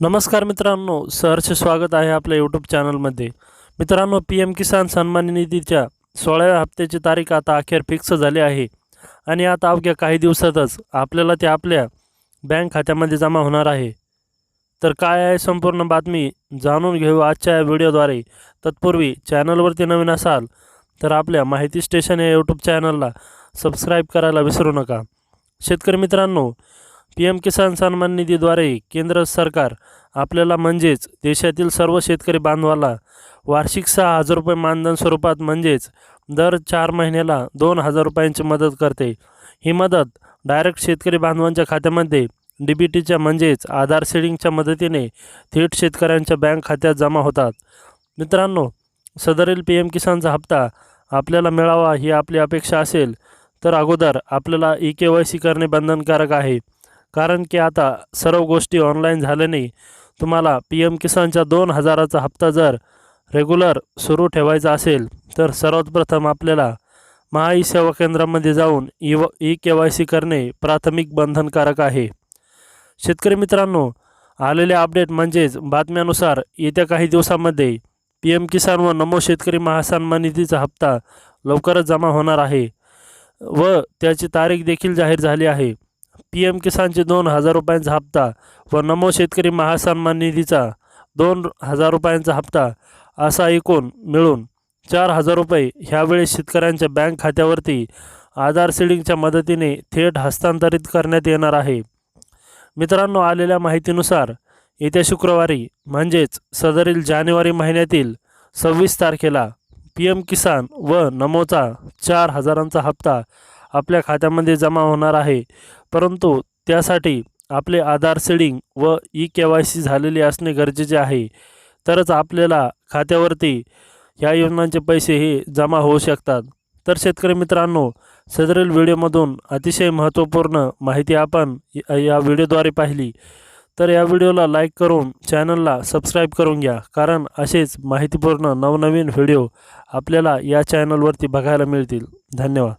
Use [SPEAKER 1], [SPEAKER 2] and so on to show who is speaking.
[SPEAKER 1] नमस्कार मित्रांनो सहर्ष स्वागत आहे आपल्या यूट्यूब चॅनलमध्ये मित्रांनो पी एम किसान सन्मान निधीच्या सोळाव्या हप्त्याची तारीख आता अखेर फिक्स झाली आहे. आणि आता अवघ्या काही दिवसातच आपल्याला ते आपल्या बँक खात्यामध्ये जमा होणार आहे. तर काय आहे संपूर्ण बातमी जाणून घेऊ आजच्या या व्हिडिओद्वारे. तत्पूर्वी चॅनलवरती नवीन असाल तर आपल्या माहिती स्टेशन या यूट्यूब चॅनलला सबस्क्राईब करायला विसरू नका. शेतकरी मित्रांनो पी एम किसान सन्मान निधीद्वारे केंद्र सरकार आपल्याला म्हणजेच देशातील सर्व शेतकरी बांधवाला वार्षिक सहा हजार रुपये मानधन स्वरूपात म्हणजेच दर चार महिन्याला दोन हजार रुपयांची मदत करते. ही मदत डायरेक्ट शेतकरी बांधवांच्या खात्यामध्ये डी बी टीच्या म्हणजेच आधार सेडिंगच्या मदतीने थेट शेतकऱ्यांच्या बँक खात्यात जमा होतात. मित्रांनो सदरील पी एम किसानचा हप्ता आपल्याला मिळावा ही आपली अपेक्षा असेल तर अगोदर आपल्याला ई के वाय सी करणे बंधनकारक आहे. कारण की आता सर्व गोष्टी ऑनलाईन झाल्याने तुम्हाला पी एम किसानच्या दोन हजाराचा हप्ता जर रेग्युलर सुरू ठेवायचा असेल तर सर्वात प्रथम आपल्याला महाई सेवा केंद्रामध्ये जाऊन ई व ई के वाय सी करणे प्राथमिक बंधनकारक आहे. शेतकरी मित्रांनो आलेले अपडेट म्हणजेच बातम्यानुसार येत्या काही दिवसामध्ये पी एम किसान व नमो शेतकरी महासन्मान निधीचा हप्ता लवकरच जमा होणार आहे व त्याची तारीख देखील जाहीर झाली आहे. पी एम किसानचे दोन हजार रुपयांचा हप्ता व नमो शेतकरी महासन्मान निधीचा दोन हजार रुपयांचा हप्ता असा एकूण मिळून चार हजार रुपये ह्यावेळी शेतकऱ्यांच्या बँक खात्यावरती आधार सिडिंगच्या मदतीने थेट हस्तांतरित करण्यात येणार आहे. मित्रांनो आलेल्या माहितीनुसार येत्या शुक्रवारी म्हणजेच सदरील जानेवारी महिन्यातील सव्वीस तारखेला पी एम किसान व नमोचा चार हजारांचा हप्ता आपल्या खात्यामध्ये जमा होणार आहे. परंतु त्यासाठी आपले आधार सेडिंग व ई के वाय सी झालेले असणे गरजेचे आहे. तरच आपल्याला खात्यावरती या योजनांचे पैसे हे जमा होऊ शकतात. तर शेतकरी मित्रांनो सदरील व्हिडिओमधून अतिशय महत्त्वपूर्ण माहिती आपण या या व्हिडिओद्वारे पाहिली. तर या व्हिडिओला लाईक करून चॅनलला सबस्क्राईब करून घ्या कारण असेच माहितीपूर्ण नवनवीन व्हिडिओ आपल्याला या चॅनलवरती बघायला मिळतील. धन्यवाद.